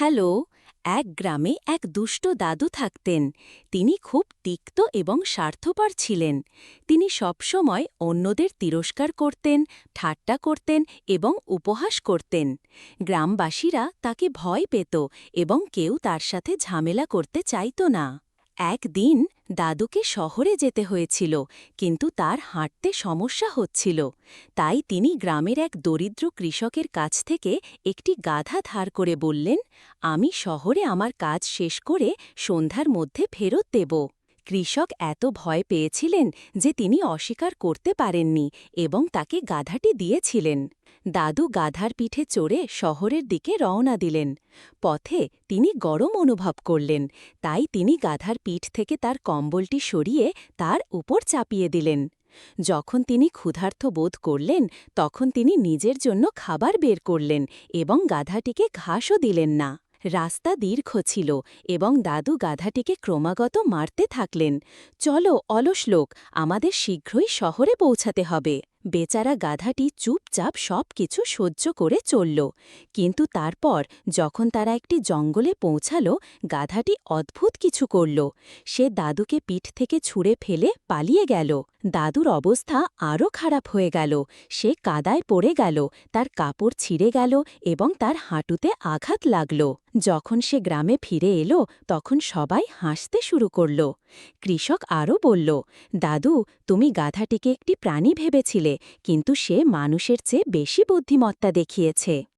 Hello, এক গ্রামে এক দুষ্ট দাদু থাকতেন। তিনি খুব তিক্ত এবং স্বার্থপর ছিলেন। তিনি সবসময় অন্যদের তিরস্কার করতেন, ঠাট্টা করতেন এবং উপহাস করতেন। গ্রামবাসীরা তাকে ভয় পেত এবং কেউ তার সাথে ঝামেলা করতে চাইত না। একদিন দাদুকে শহরে যেতে হয়েছিল, কিন্তু তার হাঁটতে সমস্যা হচ্ছিল। তাই তিনি গ্রামের এক দরিদ্র কৃষকের কাছ থেকে একটি গাধা ধার করে বললেন, আমি শহরে আমার কাজ শেষ করে সন্ধ্যার মধ্যে ফেরত দেব। কৃষক এত ভয় পেয়েছিলেন যে তিনি অস্বীকার করতে পারেননি এবং তাকে গাধাটি দিয়েছিলেন। দাদু গাধার পিঠে চড়ে শহরের দিকে রওনা দিলেন। পথে তিনি গরম অনুভব করলেন, তাই তিনি গাধার পিঠ থেকে তার কম্বলটি সরিয়ে তার উপর চাপিয়ে দিলেন। যখন তিনি ক্ষুধার্থ বোধ করলেন, তখন তিনি নিজের জন্য খাবার বের করলেন এবং গাধাটিকে ঘাসও দিলেন না। রাস্তা দীর্ঘ ছিল এবং দাদু গাধাটিকে ক্রমাগত মারতে থাকলেন। চলো অলস লোক, আমাদের শীঘ্রই শহরে পৌঁছাতে হবে। বেচারা গাধাটি চুপচাপ সব কিছু সহ্য করে চলল। কিন্তু তারপর যখন তারা একটি জঙ্গলে পৌঁছাল, গাধাটি অদ্ভুত কিছু করল। সে দাদুকে পিঠ থেকে ছুঁড়ে ফেলে পালিয়ে গেল। দাদুর অবস্থা আরও খারাপ হয়ে গেল। সে কাদায় পড়ে গেল, তার কাপড় ছিঁড়ে গেল এবং তার হাঁটুতে আঘাত লাগল। যখন সে গ্রামে ফিরে এলো, তখন সবাই হাসতে শুরু করল। কৃষক আরও বলল, দাদু, তুমি গাধাটিকে একটি প্রাণী ভেবেছিলে, কিন্তু সে মানুষের চেয়ে বেশি বুদ্ধিমত্তা দেখিয়েছে।